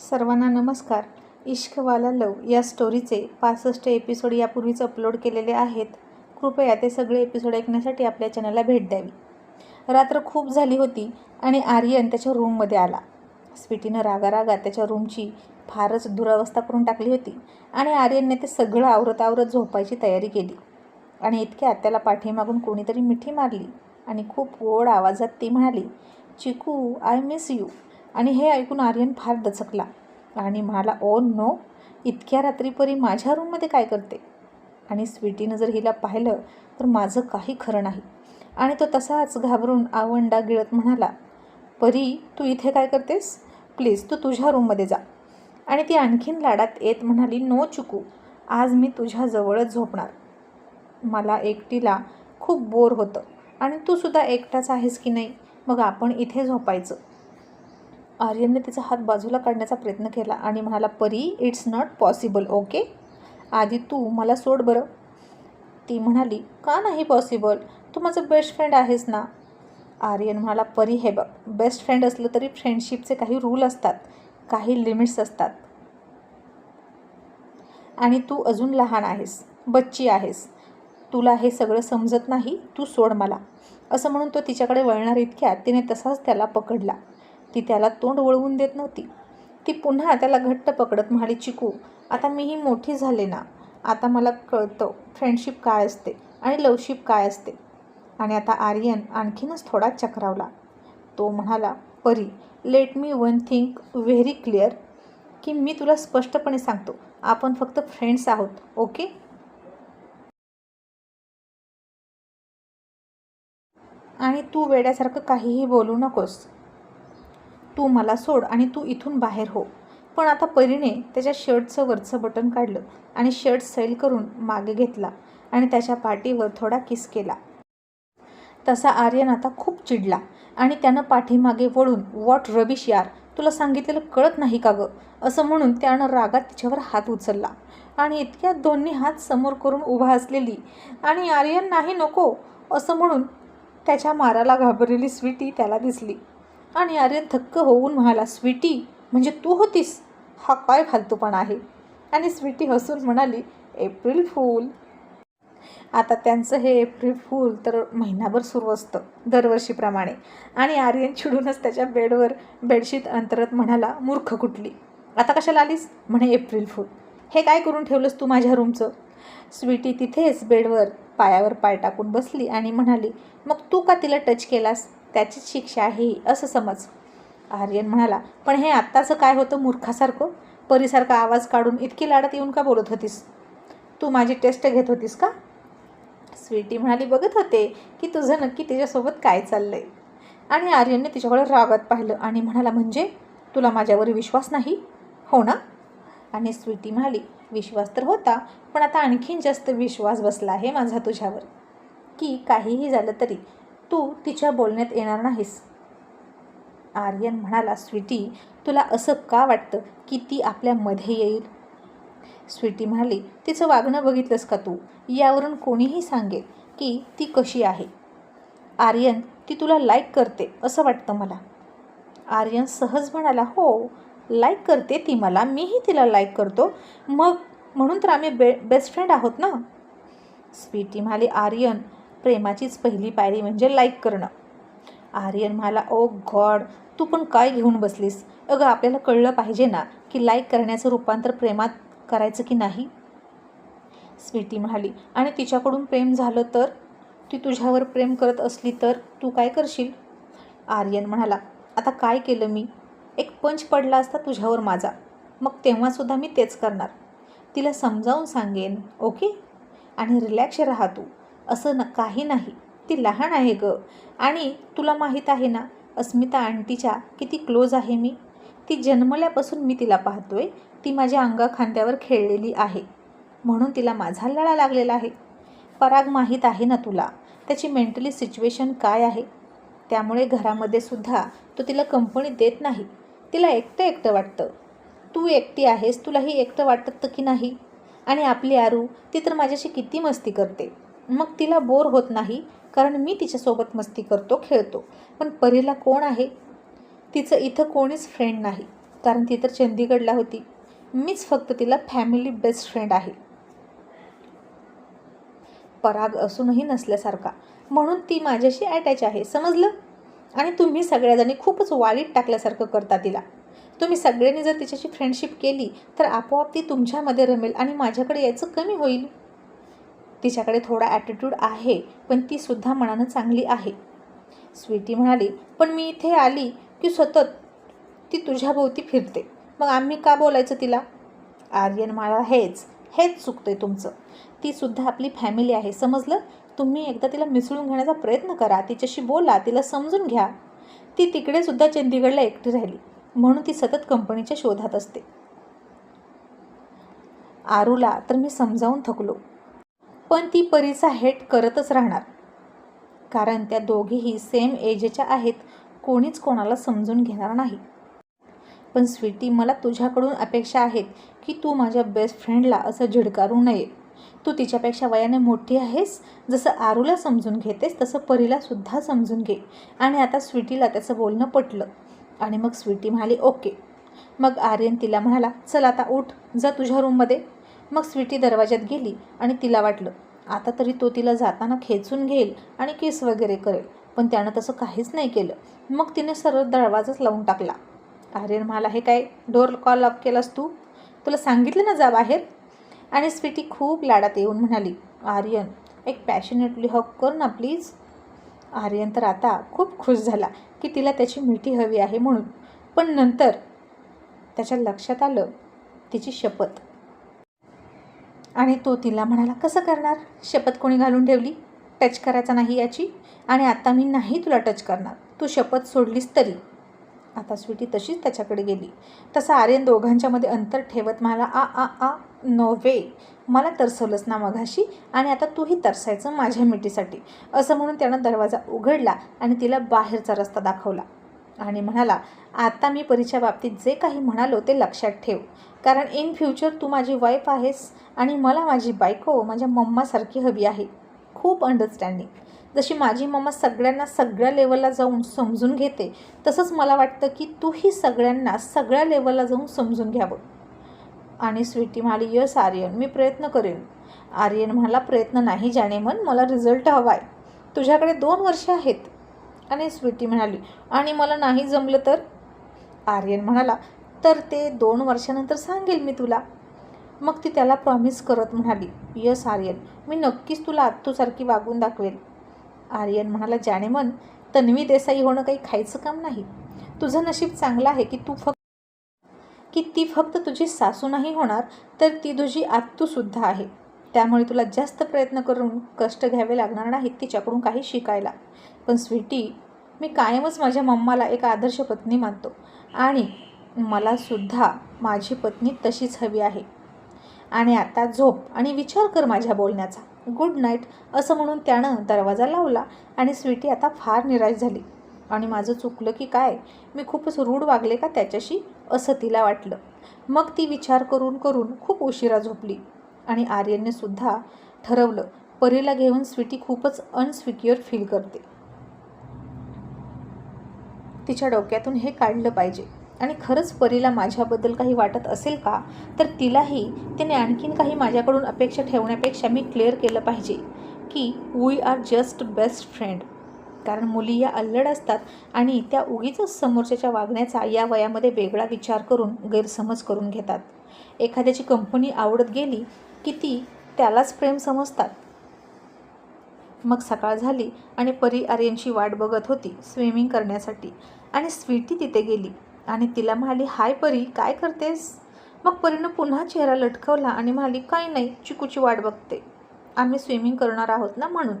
सर्वांना नमस्कार. इश्कवाला लव या स्टोरीचे पासष्ट एपिसोड यापूर्वीच अपलोड केलेले आहेत. कृपया ते सगळे एपिसोड ऐकण्यासाठी आपल्या चॅनलला भेट द्यावी. रात्र खूप झाली होती आणि आर्यन त्याच्या रूममध्ये आला. स्वीटीनं रागारागा त्याच्या रूमची फारच दुरावस्था करून टाकली होती आणि आर्यनने ते सगळं आवरत आवरत झोपायची तयारी केली. आणि इतक्यात त्याला पाठीमागून कोणीतरी मिठी मारली आणि खूप गोड आवाजात ती म्हणाली चिकू आय मिस यू आणि हे ऐकून आर्यन फार दचकला. आणि म्हणाला ओ नो. इतक्या रात्रीपरी माझ्या रूममध्ये काय करते? आणि स्वीटीनं जर हिला पाहिलं तर माझं काही खरं नाही. आणि तो तसाच घाबरून आवंडा गिळत म्हणाला परी तू इथे काय करतेस? प्लीज तू तुझ्या रूममध्ये जा. आणि ती आणखीन लाडात येत म्हणाली नो चुकू. आज मी तुझ्याजवळच झोपणार. मला एकटीला खूप बोर होतं. आणि तू सुद्धा एकटाच आहेस की नाही? मग आपण इथे झोपायचं. आर्यनने तिचा हात बाजूला काढण्याचा प्रयत्न केला आणि म्हणाला परी इट्स नॉट पॉसिबल ओके आधी तू मला सोड बरं. ती म्हणाली का नाही पॉसिबल तू माझं बेस्ट फ्रेंड आहेस ना? आर्यन म्हणाला परी हे बघ बेस्ट फ्रेंड असलं तरी फ्रेंडशिपचे काही रूल असतात काही लिमिट्स असतात. आणि तू अजून लहान आहेस बच्ची आहेस. तुला हे सगळं समजत नाही तू सोड मला. असं म्हणून तो तिच्याकडे वळणार इतक्यात तिने तसाच त्याला पकडला. ती त्याला तोंड वळवून देत नव्हती. ती पुन्हा त्याला घट्ट पकडत म्हणाली चिकू आता मीही मोठी झाले ना आता मला कळतं फ्रेंडशिप काय असते आणि लवशिप काय असते. आणि आता आर्यन आणखीनच थोडा चक्रावला. तो म्हणाला परी let me one thing very clear की मी तुला स्पष्टपणे सांगतो आपण फक्त फ्रेंड्स आहोत ओके? आणि तू वेड्यासारखं काहीही बोलू नकोस तू मला सोड आणि तू इथून बाहेर हो. पण आता परीने त्याच्या शर्टचं वरचं बटन काढलं आणि शर्ट सैल करून मागे घेतला आणि त्याच्या पाठीवर थोडा किस केला. तसा आर्यन आता खूप चिडला आणि त्यानं पाठीमागे वळून वॉट रबिश यार तुला सांगितलेलं कळत नाही का गं? असं म्हणून त्यानं रागात तिच्यावर हात उचलला आणि इतक्या दोन्ही हात समोर करून उभा असलेली आणि आर्यन नाही नको असं म्हणून त्याच्या माराला घाबरलेली स्वीटी त्याला दिसली. आणि आर्यन थक्क होऊन म्हणाला स्वीटी म्हणजे तू होतीस? हा काय फालतूपणा आहे? आणि स्वीटी हसून म्हणाली एप्रिल फूल. आता त्यांचं हे एप्रिल फूल तर महिनाभर सुरू असतं दरवर्षीप्रमाणे. आणि आर्यन चिडूनच त्याच्या बेडवर बेडशीट अंतरत म्हणाला मूर्ख कुठली? आता कशाला आलीस? म्हणे एप्रिल फूल. हे काय करून ठेवलंस तू माझ्या रूमचं? स्वीटी तिथेच बेडवर पायावर पाय टाकून बसली आणि म्हणाली मग तू का तिला टच केलास? त्याचीच शिक्षा आहे असं समज. आर्यन म्हणाला पण हे आत्ताचं काय होतं मूर्खासारखं? परीसारखा आवाज काढून इतकी लाडत येऊन का बोलत होतीस? तू माझी टेस्ट घेत होतीस का? स्वीटी म्हणाली बघत होते की तुझं नक्की तिच्यासोबत काय चाललं आहे आणि आर्यनने तिच्याकडे रागात पाहिलं आणि म्हणाला म्हणजे? तुला माझ्यावर विश्वास नाही? हो ना? आणि स्वीटी म्हणाली विश्वास तर होता पण आता आणखीन जास्त विश्वास बसला आहे माझा तुझ्यावर. की काहीही झालं तरी तू तिच्या बोलण्यात येणार नाहीस. आर्यन म्हणाला स्वीटी तुला असं का वाटतं की ती आपल्यामध्ये येईल? स्वीटी म्हणाली तिचं वागणं बघितलंस का तू? यावरून कोणीही सांगेल की ती कशी आहे. आर्यन ती तुला लाईक करते असं वाटतं मला. आर्यन सहज म्हणाला हो लाईक करते ती मला मीही तिला लाईक करतो. मग म्हणून तर आम्ही बे बेस्ट फ्रेंड आहोत ना? स्वीटी म्हणाली आर्यन प्रेमाचीच पहिली पायरी म्हणजे लाईक करणं. आर्यन म्हणाला oh ओ गॉड तू पण काय घेऊन बसलीस? अगं आपल्याला कळलं पाहिजे ना की लाईक करण्याचं रूपांतर प्रेमात करायचं की नाही? स्वीटी म्हणाली आणि तिच्याकडून प्रेम झालं तर? ती तुझ्यावर प्रेम करत असली तर तू काय करशील? आर्यन म्हणाला आता काय केलं मी? एक पंच पडला असता तुझ्यावर माझा. मग तेव्हासुद्धा मी तेच करणार. तिला समजावून सांगेन ओके? आणि रिलॅक्स राहा तू. असं न काही नाही. ती लहान आहे ग. आणि तुला माहीत आहे ना अस्मिता आंटीच्या किती क्लोज आहे मी? ती जन्मल्यापासून मी तिला पाहतोय. ती माझ्या अंगा खांद्यावर खेळलेली आहे. म्हणून तिला माझा लळा लागलेला आहे. पराग माहीत आहे ना तुला? त्याची मेंटली सिच्युएशन काय आहे? त्यामुळे घरामध्ये सुद्धा तो तिला कंपनी देत नाही. तिला एकटं एकटं वाटतं. तू एकटी आहेस तुलाही एकटं वाटतं की नाही? आणि आपली आरू ती तर माझ्याशी किती मस्ती करते. मग तिला बोर होत नाही कारण मी तिच्यासोबत मस्ती करतो खेळतो. पण परीला कोण आहे? तिचं इथं कोणीच फ्रेंड नाही कारण ती तर चंदीगडला होती. मीच फक्त तिला फॅमिली बेस्ट फ्रेंड आहे. पराग असूनही नसल्यासारखा. म्हणून ती माझ्याशी अटॅच आहे समजलं? आणि तुम्ही सगळ्याजणी खूपच वालीत टाकल्यासारखं करता तिला. तुम्ही सगळ्यांनी जर तिच्याशी फ्रेंडशिप केली तर आपोआप ती तुमच्यामध्ये रमेल आणि माझ्याकडे यायचं कमी होईल. तिच्याकडे थोडा ॲटिट्यूड आहे पण ती सुद्धा मनानं चांगली आहे. स्वीटी म्हणाली पण मी इथे आली की सतत ती तुझ्याभोवती फिरते. मग आम्ही का बोलायचं तिला? आर्यन मला हेच हेच चुकतंय तुमचं. ती सुद्धा आपली फॅमिली आहे समजलं? तुम्ही एकदा तिला मिसळून घेण्याचा प्रयत्न करा तिच्याशी बोला तिला समजून घ्या. ती तिकडे सुद्धा चंदीगडला एकटी राहिली म्हणून ती सतत कंपनीच्या शोधात असते. आरूला तर मी समजावून थकलो. पण ती परीचा हेट करतच राहणार. कारण त्या दोघीही सेम एजच्या आहेत कोणीच कोणाला समजून घेणार नाही. पण स्वीटी मला तुझ्याकडून अपेक्षा आहेत की तू माझ्या बेस्ट फ्रेंडला असं झिडकारू नये. तू तिच्यापेक्षा वयाने मोठी आहेस जसं आरूला समजून घेतेस तसं परीलासुद्धा समजून घे. आणि आता स्वीटीला त्याचं बोलणं पटलं. आणि मग स्वीटी म्हणाली ओके. मग आर्यन तिला म्हणाला चल आता उठ जा तुझ्या रूममध्ये मग स्वीटी दरवाज्यात गेली आणि तिला वाटलं आता तरी तो तिला जाताना खेचून घेईल आणि केस वगैरे करेल पण त्यानं तसं काहीच नाही केलं. मग तिने सरळ दरवाजाच लावून टाकला. आर्यन मला हे काय डोर कॉल लॉक केलास तू? तुला सांगितलं ना जा बाहेर. आणि स्वीटी खूप लाडात येऊन म्हणाली आर्यन एक पॅशनेटली हक कर ना प्लीज. आर्यन तर आता खूप खुश झाला की तिला त्याची मिठी हवी आहे म्हणून पण नंतर त्याच्या लक्षात आलं तिची शपथ. आणि तो तिला म्हणाला कसं करणार? शपथ कोणी घालून ठेवली? टच करायचा नाही याची? आणि आता मी नाही तुला टच करणार. तू शपथ सोडलीस तरी. आता स्वीटी तशीच त्याच्याकडे गेली. तसं आर्यन दोघांच्यामध्ये अंतर ठेवत मला आ आ आ नो वे. मला तरसवलंच ना मघाशी आणि आता तूही तरसायचं माझ्या मिठीसाठी. असं म्हणून त्यानं दरवाजा उघडला आणि तिला बाहेरचा रस्ता दाखवला. आणि म्हणाला आता मी परीच्या बाबतीत जे काही म्हणालो ते लक्षात ठेव. कारण इन फ्युचर तू माझी वाईफ आहेस आणि मला माझी बायको माझ्या मम्मासारखी हवी आहे. खूप अंडरस्टँडिंग जशी माझी मम्मा सगळ्यांना सगळ्या लेवलला जाऊन समजून घेते तसंच मला वाटतं की तूही सगळ्यांना सगळ्या लेवलला जाऊन समजून घ्यावं. आणि स्वीटी म्हणाली यस आर्यन मी प्रयत्न करेन. आर्यन म्हणाला प्रयत्न नाही जाणे म्हण मला रिझल्ट हवा आहे तुझ्याकडे दोन वर्ष आहेत. आणि स्वीटी म्हणाली आणि मला नाही जमलं तर? आर्यन म्हणाला तर ते दोन वर्षानंतर सांगेल मी तुला. मग ती त्याला प्रॉमिस करत म्हणाली यस आर्यन मी नक्कीच तुला आत्तूसारखी वागून दाखवेल. आर्यन म्हणाला जाणे मन तन्वी देसाई होणं काही खायचं काम नाही. तुझं नशीब चांगलं आहे की तू फक्त की ती फक्त तुझी सासू नाही होणार तर ती तुझी आत्तूसुद्धा आहे. त्यामुळे तुला जास्त प्रयत्न करून कष्ट घ्यावे लागणार नाहीत तिच्याकडून काही शिकायला. पण स्वीटी मी कायमच माझ्या मम्माला एक आदर्श पत्नी मानतो आणि मला सुद्धा माझी पत्नी तशीच हवी आहे. आणि आता झोप आणि विचार कर माझ्या बोलण्याचा. गुड नाईट असं म्हणून त्यानं दरवाजा लावला आणि स्वीटी आता फार निराश झाली. आणि माझं चुकलं की काय? मी खूपच रूढ वागले का त्याच्याशी? असं तिला वाटलं. मग ती विचार करून करून खूप उशिरा झोपली. आणि आर्यनने सुद्धा ठरवलं परीला घेऊन स्वीटी खूपच अनस्विक्युअर फील करते. तिच्या डोक्यातून हे काढलं पाहिजे. आणि खरंच परीला माझ्याबद्दल काही वाटत असेल का? तर तिलाही तिने आणखीन काही माझ्याकडून अपेक्षा ठेवण्यापेक्षा मी क्लिअर केलं पाहिजे की we are just best friend कारण मुली या अल्लड असतात आणि त्या उगीच समोरच्याच्या वागण्याचा या वयामध्ये वेगळा विचार करून गैरसमज करून घेतात. एखाद्याची कंपनी आवडत गेली की ती त्यालाच प्रेम समजतात. मग सकाळ झाली आणि परी आर्यनची वाट बघत होती स्विमिंग करण्यासाठी. आणि स्वीटी तिथे गेली. आणि तिला म्हणाली हाय परी काय करतेस? मग परीनं पुन्हा चेहरा लटकवला आणि म्हणाली काही नाही चिकूची वाट बघते. आम्ही स्विमिंग करणार आहोत ना म्हणून.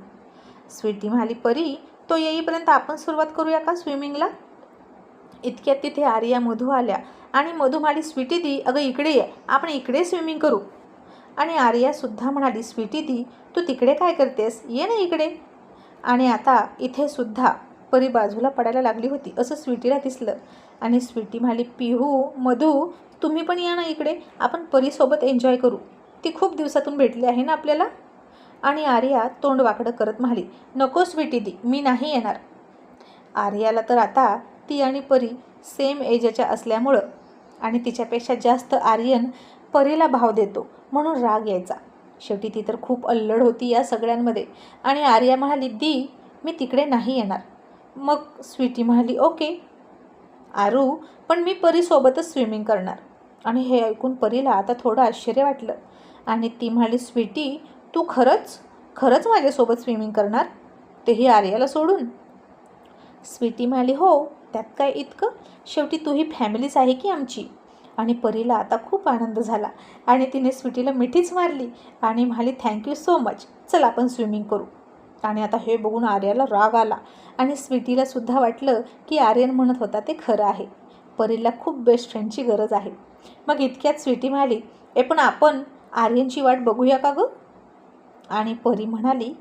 स्वीटी म्हणाली परी तो येईपर्यंत आपण सुरुवात करूया का स्विमिंगला? इतक्यात तिथे आर्या मधू आल्या आणि मधू म्हणाली स्वीटी दी अगं इकडे ये. आपण इकडे स्विमिंग करू. आणि आर्यासुद्धा म्हणाली स्वीटी दी तू तिकडे काय करतेस? ये ना इकडे. आणि आता इथे सुद्धा परी बाजूला पडायला लागली होती असं स्वीटीला दिसलं. आणि स्वीटी म्हणाली पिहू मधू तुम्ही पण या ना इकडे आपण परीसोबत एन्जॉय करू. ती खूप दिवसातून भेटली आहे ना आपल्याला? आणि आर्या तोंड वाकडं करत म्हणाली नको स्वीटी दी मी नाही येणार. आर्याला तर आता ती आणि परी सेम एजच्या असल्यामुळं आणि तिच्यापेक्षा जास्त आर्यन परीला भाव देतो म्हणून राग यायचा. शेवटी ती तर खूप अल्लड होती या सगळ्यांमध्ये. आणि आर्या म्हणाली दी मी तिकडे नाही येणार. मग स्वीटी म्हणाली ओके. आरू पण मी परीसोबतच स्विमिंग करणार. आणि हे ऐकून परीला आता थोडं आश्चर्य वाटलं. आणि ती म्हणाली स्वीटी तू खरंच खरंच माझ्यासोबत स्विमिंग करणार? तेही आर्याला सोडून? स्वीटी म्हणाली हो त्यात काय इतकं? शेवटी तू ही फॅमिलीच आहे की आमची? आणि परीला आता खूप आनंद झाला. आणि तिने स्वीटीला मिठीच मारली आणि म्हणाली थँक्यू सो मच चल आपण स्विमिंग करू. आणि आता हे बघून आर्याला राग आला आणि स्वीटीला सुद्धा वाटलं की आर्यन म्हणत होता ते खरं आहे. परीला खूप बेस्ट फ्रेंडची गरज आहे. मग इतक्यात स्वीटी म्हणाली ए पण आपण आर्यनची वाट बघूया का गं? आणि परी म्हणाली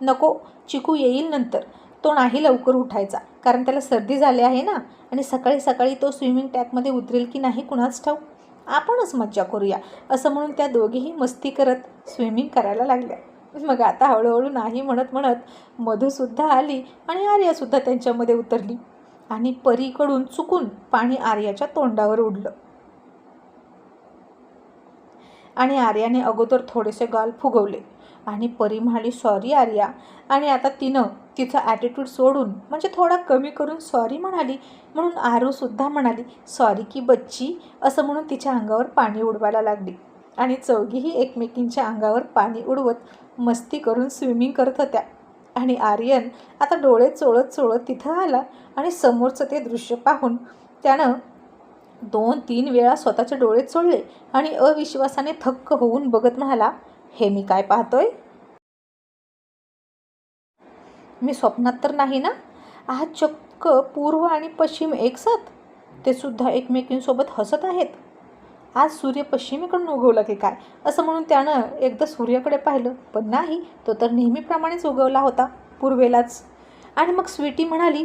नको चिकू येईल नंतर. तो नाही लवकर उठायचा. कारण त्याला सर्दी झाली आहे ना आणि सकाळी सकाळी तो स्विमिंग टॅकमध्ये उतरेल की नाही कुणाच ठाऊ आपणच मज्जा करूया. असं म्हणून त्या दोघीही मस्ती करत स्विमिंग करायला लागल्या. मग आता हळूहळू नाही म्हणत म्हणत मधूसुद्धा आली आणि आर्यासुद्धा त्यांच्यामध्ये उतरली. आणि परीकडून चुकून पाणी आर्याच्या तोंडावर उडलं. आणि आर्याने अगोदर थोडेसे गाल फुगवले. आणि परी म्हणाली सॉरी आर्या. आणि आता तिनं तिचा ॲटिट्यूड सोडून म्हणजे थोडा कमी करून सॉरी म्हणाली म्हणून आरूसुद्धा म्हणाली सॉरी की बच्ची असं म्हणून तिच्या अंगावर पाणी उडवायला लागली. आणि चौघीही एकमेकींच्या अंगावर पाणी उडवत मस्ती करून स्विमिंग करत होत्या. आणि आर्यन आता डोळे चोळत चोळत तिथं आला आणि समोरचं ते दृश्य पाहून त्यानं दोन तीन वेळा स्वतःचे डोळे चोळले आणि अविश्वासाने थक्क होऊन बघत म्हणाला हे मी काय पाहतोय? मी स्वप्नात तर नाही ना? आज चक्क पूर्व आणि पश्चिम एकसाथ ते सुद्धा एकमेकींसोबत हसत आहेत. आज सूर्य पश्चिमेकडून उगवला की काय? असं म्हणून त्यानं एकदा सूर्याकडे पाहिलं. पण नाही तो तर नेहमीप्रमाणेच उगवला होता पूर्वेलाच. आणि मग स्वीटी म्हणाली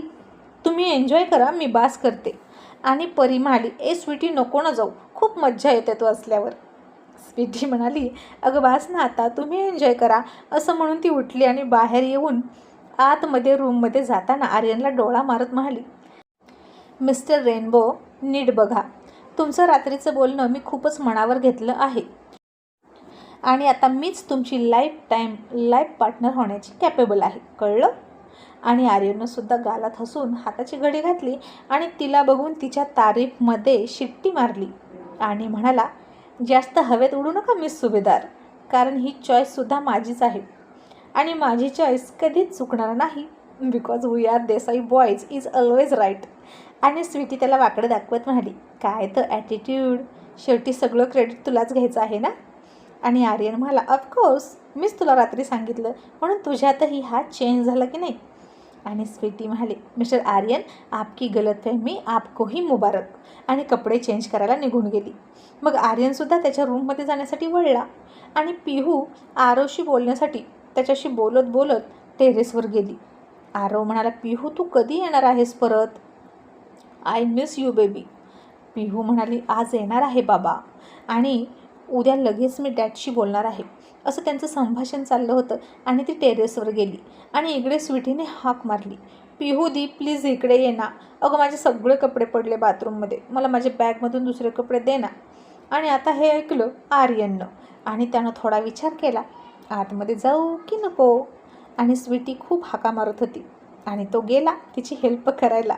तुम्ही एन्जॉय करा मी बास करते. आणि परी म्हणाली ए स्वीटी नको ना जाऊ. खूप मज्जा येते तो असल्यावर. स्वीटी म्हणाली अगं बास ना आता तुम्ही एन्जॉय करा. असं म्हणून ती उठली आणि बाहेर येऊन आतमध्ये रूममध्ये जाताना आर्यनला डोळा मारत म्हणाली मिस्टर रेनबो नीट बघा. तुमचं रात्रीचं बोलणं मी खूपच मनावर घेतलं आहे. आणि आता मीच तुमची लाईफ टाईम लाईफ पार्टनर होण्याची कॅपेबल आहे. कळलं? आणि आर्यननं सुद्धा गालात हसून हाताची घडी घातली आणि तिला बघून तिच्या तारीफमध्ये शिट्टी मारली. आणि म्हणाला जास्त हवेत उडू नका मिस सुभेदार. कारण ही चॉईससुद्धा माझीच आहे. आणि माझी चॉईस कधीच चुकणार नाही. Because we are Desai boys is always right आणि स्वीटी त्याला वाकडं दाखवत म्हणाली काय तर ॲटिट्यूड शेवटी सगळं क्रेडिट तुलाच घ्यायचं आहे ना? आणि आर्यन म्हणाला ऑफकोर्स मीच तुला रात्री सांगितलं म्हणून तुझ्यातही हा चेंज झाला की नाही? आणि स्वीटी म्हणाले मिस्टर आर्यन आपकी गलतफहमी आपकोही मुबारक. आणि कपडे चेंज करायला निघून गेली. मग आर्यनसुद्धा त्याच्या रूममध्ये जाण्यासाठी वळला. आणि पिहू आरोशी बोलण्यासाठी त्याच्याशी बोलत बोलत टेरेसवर गेली. आरव म्हणाला पिहू तू कधी येणार आहेस परत? I miss you baby. Pihu म्हणाली आज येणार आहे बाबा आणि उद्या लगेच मी डॅडशी बोलणार आहे. असं त्यांचं संभाषण चाललं होतं आणि ती टेरेसवर गेली आणि इकडे स्वीटीने हाक मारली. पिहू दी प्लीज इकडे ये ना. अगं माझे सगळे कपडे पडले बाथरूममध्ये. मला माझ्या बॅगमधून दुसरे कपडे दे ना. आणि आता हे ऐकलं आर्यननं आणि त्यानं थोडा विचार केला आतमध्ये जाऊ की नको? आणि स्वीटी खूप हाका मारत होती. आणि तो गेला तिची हेल्प करायला.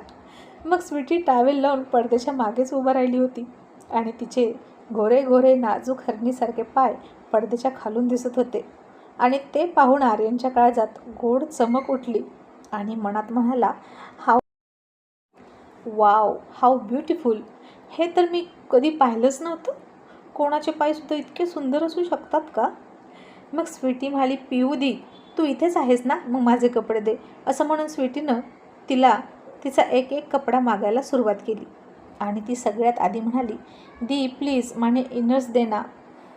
मग स्वीटी टावेल लावून पडद्याच्या मागेच उभं राहिली होती. आणि तिचे गोरे गोरे नाजूक हरणीसारखे पाय पडद्याच्या खालून दिसत होते. आणि ते पाहून आर्यनच्या काळजात गोड चमक उठली. आणि मनात म्हणाला हाव वाव हाऊ ब्युटिफुल. हे तर मी कधी पाहिलंच नव्हतं. कोणाचे पायसुद्धा इतके सुंदर असू शकतात का? मग स्वीटी म्हणाली पिऊ दी तू इथेच आहेस ना मग माझे कपडे दे. असं म्हणून स्वीटीनं तिला तिचा एक एक कपडा मागायला सुरुवात केली. आणि ती सगळ्यात आधी म्हणाली दी प्लीज माने इनर्स दे ना.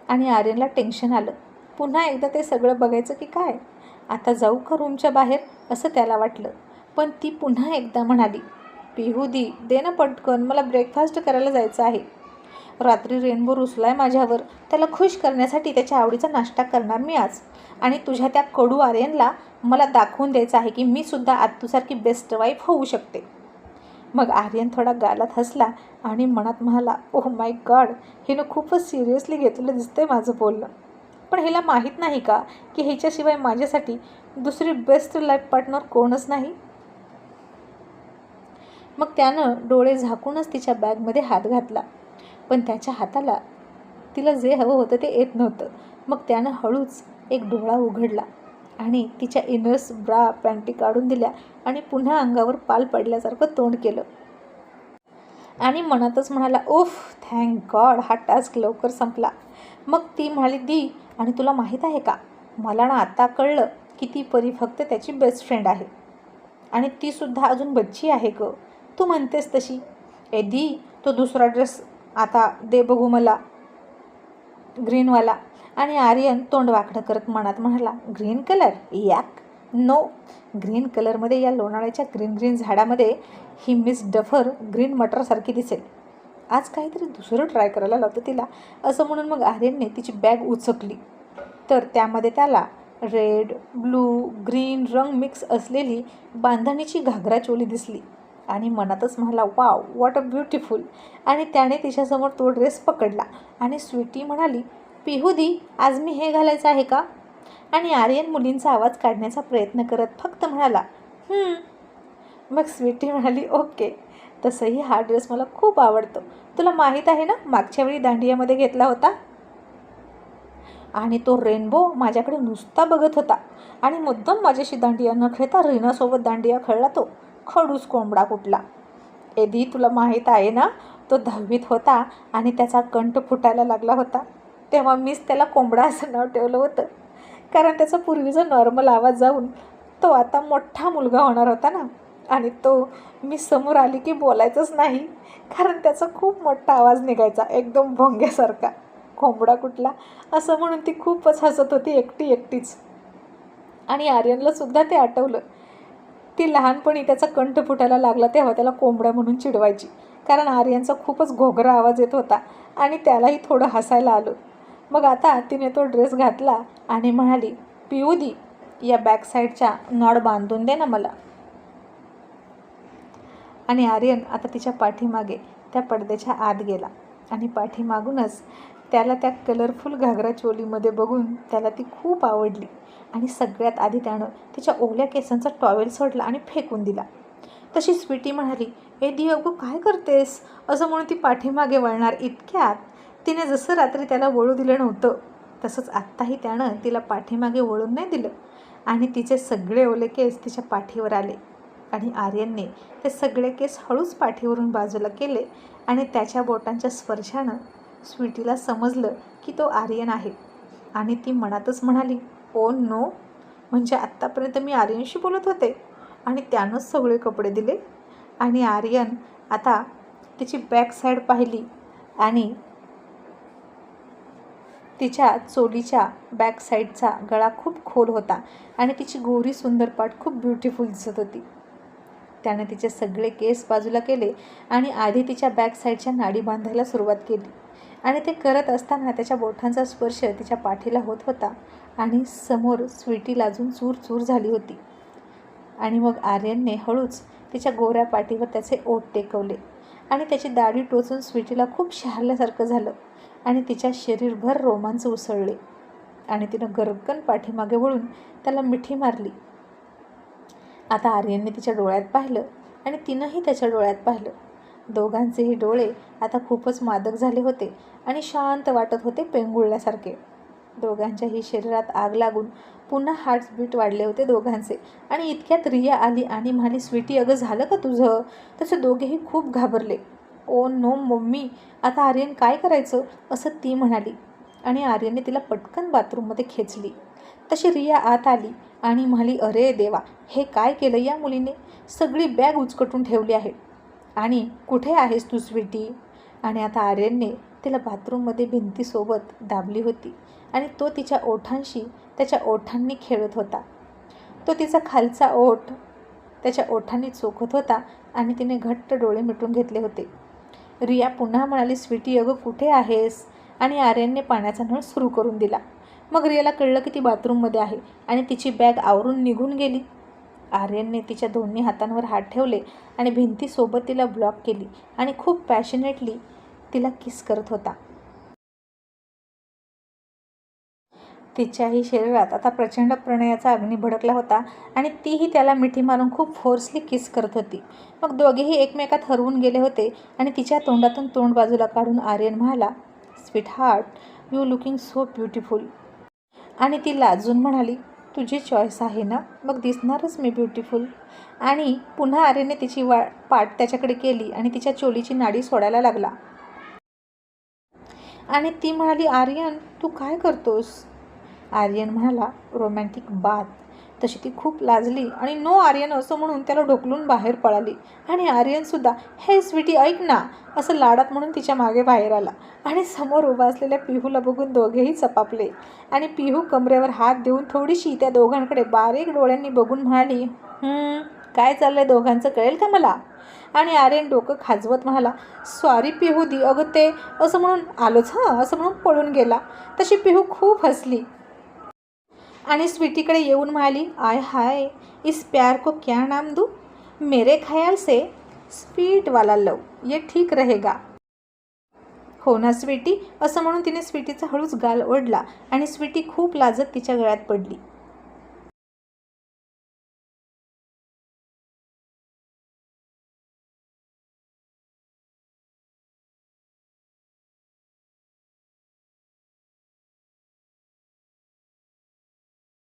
आणि आर्यनला टेन्शन आलं. पुन्हा एकदा ते सगळं बघायचं की काय? आता जाऊ का रूमच्या बाहेर? असं त्याला वाटलं. पण ती पुन्हा एकदा म्हणाली पिहू दी दे ना पटकन मला ब्रेकफास्ट करायला जायचं आहे. रात्री रेनबो रुसलाय माझ्यावर. त्याला खुश करण्यासाठी त्याच्या आवडीचा नाश्ता करणार मी आज. आणि तुझ्या त्या कडू आर्यनला मला दाखवून द्यायचं आहे की मी सुद्धा आत्तूसारखी बेस्ट वाईफ होऊ शकते. मग आर्यन थोडा गालात हसला आणि मनात म्हणाला ओह माय गॉड हिनं खूपच सिरियसली घेतलेलं दिसतंय माझं बोलणं. पण हिला माहीत नाही का की ह्याच्याशिवाय माझ्यासाठी दुसरी बेस्ट लाईफ पार्टनर कोणच नाही? मग त्यानं डोळे झाकूनच तिच्या बॅगमध्ये हात घातला. पण त्याच्या हाताला तिला जे हवं होतं ते येत नव्हतं. मग त्यानं हळूच एक डोळा उघडला आणि तिच्या इनर्स ब्रा पॅन्टी काढून दिल्या आणि पुन्हा अंगावर पाल पडल्यासारखं तोंड केलं. आणि मनातच म्हणाला ओफ थँक गॉड हा टास्क लवकर संपला. मग ती म्हणाली दी आणि तुला माहीत आहे का? मला ना आता कळलं की ती परी फक्त त्याची बेस्ट फ्रेंड आहे. आणि तीसुद्धा अजून बच्ची आहे ग. तू म्हणतेस तशी. ए दी तो दुसरा ड्रेस आता दे बघू मला. ग्रीनवाला. आणि आर्यन तोंड वाकडं करत मनात म्हणाला green colour? Yuck. No. Green कलरमध्ये या लोणाळ्याच्या ग्रीन ग्रीन झाडामध्ये ही मिस डफर ग्रीन मटरसारखी दिसेल. आज काहीतरी दुसरं ट्राय करायला लावतं तिला. असं म्हणून मग आर्यनने तिची बॅग उचकली. तर त्यामध्ये त्याला रेड ब्लू ग्रीन रंग मिक्स असलेली बांधणीची घागरा चोली दिसली. आणि मनातच म्हणाला वाव वॉट अ ब्युटिफुल आणि त्याने तिच्यासमोर तो ड्रेस पकडला आणि स्वीटी म्हणाली पिहुदी आज मी हे घालायचं आहे का? आणि आर्यन मुलींचा आवाज काढण्याचा प्रयत्न करत फक्त म्हणाला मग स्वीटी म्हणाली ओके. तसंही हा ड्रेस मला खूप आवडतो. तुला माहीत आहे ना मागच्या वेळी दांडियामध्ये घेतला होता? आणि तो रेनबो माझ्याकडे नुसता बघत होता. आणि मुद्दाम माझ्याशी दांडिया न खेळता रीनासोबत दांडिया खेळला तो. खडूस कोंबडा कुठला? एधी तुला माहीत आहे ना? तो दहावीत होता आणि त्याचा कंठ फुटायला लागला होता. तेव्हा मीच त्याला कोंबडा असं नाव ठेवलं होतं. कारण त्याचा पूर्वीचा नॉर्मल आवाज जाऊन तो आता मोठा मुलगा होणार होता ना? आणि तो मी समोर आली की बोलायचंच नाही. कारण त्याचा खूप मोठा आवाज निघायचा एकदम भोंग्यासारखा. कोंबडा कुठला? असं म्हणून ती खूपच हसत होती एकटी एकटीच. आणि आर्यनला सुद्धा ते आठवलं. ती लहानपणी त्याचा कंठ फुटायला लागला तेव्हा त्याला कोंबड्या म्हणून चिडवायची. कारण आर्यनचा खूपच घोगरा आवाज येत होता आणि त्यालाही थोडं हसायला आलं. मग आता तिने तो ड्रेस घातला आणि म्हणाली पिऊ दी या बॅक साईडच्या नॉड बांधून दे ना मला. आणि आर्यन आता तिच्या पाठीमागे त्या पडद्याच्या आत गेला आणि पाठीमागूनच त्याला त्या कलरफुल घागरा चोलीमध्ये बघून त्याला ती खूप आवडली. आणि सगळ्यात आधी त्यानं तिच्या ओल्या केसांचा टॉवेल सोडला आणि फेकून दिला. तशी स्वीटी म्हणाली ए दी अगो काय करतेस? असं म्हणून ती पाठीमागे वळणार इतक्यात? तिने जसं रात्री त्याला वळू दिलं नव्हतं तसंच आत्ताही त्यानं तिला पाठीमागे वळून नाही दिलं. आणि तिचे सगळे ओले केस तिच्या पाठीवर आले. आणि आर्यनने ते सगळे केस हळूच पाठीवरून बाजूला केले आणि त्याच्या बोटांच्या स्पर्शानं स्वीटीला समजलं की तो आर्यन आहे. आणि ती मनातच म्हणाली ओ नो म्हणजे आत्तापर्यंत मी आर्यनशी बोलत होते आणि त्यानंच सगळे कपडे दिले. आणि आर्यन आता तिची बॅक साईड पाहिली आणि तिच्या चोलीच्या बॅक साईडचा गळा खूप खोल होता आणि तिची गोरी सुंदर पाठ खूप ब्युटिफुल दिसत होती. त्याने तिचे सगळे केस बाजूला केले आणि आधी तिच्या बॅक साईडच्या नाडी बांधायला सुरुवात केली. आणि ते करत असताना त्याच्या बोटांचा स्पर्श तिच्या पाठीला होत होता आणि समोर स्वीटी लाजून चूर चूर झाली होती. आणि मग आर्यनने हळूच तिच्या गोऱ्या पाठीवर त्याचे ओठ टेकवले आणि त्याची दाढी टोचून स्वीटीला खूप शहारल्यासारखं झालं आणि तिच्या शरीरभर रोमांच उसळले. आणि तिनं गरकन पाठीमागे वळून त्याला मिठी मारली. आता आर्यनने तिच्या डोळ्यात पाहिलं आणि तिनंही त्याच्या डोळ्यात पाहिलं. दोघांचेही डोळे आता खूपच मादक झाले होते आणि शांत वाटत होते पेंगुळल्यासारखे. दोघांच्याही शरीरात आग लागून पुन्हा हार्टबीट वाढले होते दोघांचे. आणि इतक्यात रिया आली आणि म्हणाली स्वीटी अगं झालं का तुझं? तसे दोघेही खूप घाबरले. ओ नो मम्मी आता आर्यन काय करायचं? असं ती म्हणाली. आणि आर्यनने तिला पटकन बाथरूममध्ये खेचली. तशी रिया आत आली आणि म्हणाली अरे देवा हे काय केलं या मुलीने? सगळी बॅग उचकटून ठेवली आहे. आणि कुठे आहेस तू स्वीटी? आणि आता आर्यनने तिला बाथरूममध्ये भिंतीसोबत दाबली होती आणि तो तिच्या ओठांशी त्याच्या ओठांनी खेळत होता. तो तिचा खालचा ओठ त्याच्या ओठांनी चोखत होता आणि तिने घट्ट डोळे मिटून घेतले होते. रिया पुन्हा म्हणाली स्वीटी अगं कुठे आहेस? आणि आर्यनने पाण्याचा नळ सुरू करून दिला. मग रियाला कळलं की ती बाथरूममध्ये आहे आणि तिची बॅग आवरून निघून गेली. आर्यनने तिच्या दोन्ही हातांवर हात ठेवले आणि भिंतीसोबत तिला ब्लॉक केली आणि खूप पॅशनेटली तिला किस करत होता. तिच्याही शरीरात आता प्रचंड प्रणयाचा अग्नी भडकला होता आणि तीही त्याला मिठी मारून खूप फोर्सली किस करत होती. मग दोघेही एकमेकात हरवून गेले होते आणि तिच्या तोंडातून तोंड बाजूला काढून आर्यन म्हणाला sweetheart you looking so beautiful आणि ती लाजून म्हणाली तुझी चॉईस आहे ना? मग दिसणारच मी ब्युटिफुल आणि पुन्हा आर्यने तिची वा पाठ त्याच्याकडे केली आणि तिच्या चोलीची नाडी सोडायला लागला. आणि ती म्हणाली आर्यन तू काय करतोस? आर्यन म्हणाला रोमॅन्टिक बात. तशी ती खूप लाजली आणि नो आर्यन असं म्हणून त्याला ढोकलून बाहेर पळाली. आणि आर्यनसुद्धा हे स्वीटी ऐक ना असं लाडात म्हणून तिच्यामागे बाहेर आला. आणि समोर उभा असलेल्या पिहूला बघून दोघेही चपापले. आणि पिहू कमरेवर हात देऊन थोडीशी त्या दोघांकडे बारीक डोळ्यांनी बघून म्हणाली काय चाललंय दोघांचं कळेल का मला? आणि आर्यन डोकं खाजवत म्हणाला सॉरी पिहू दी अगं ते असं म्हणून आलोच हां असं म्हणून पळून गेला. तशी पिहू खूप हसली. आणि स्वीटीकडे येऊन म्हणाली आय हाय इस प्यार को क्या नाम दू? मेरे ख्याल से स्वीट वाला लव ये ठीक रहेगा. हो ना स्वीटी? असं म्हणून तिने स्वीटीचा हळूच गाल ओढला आणि स्वीटी खूप लाजत तिच्या गळ्यात पडली.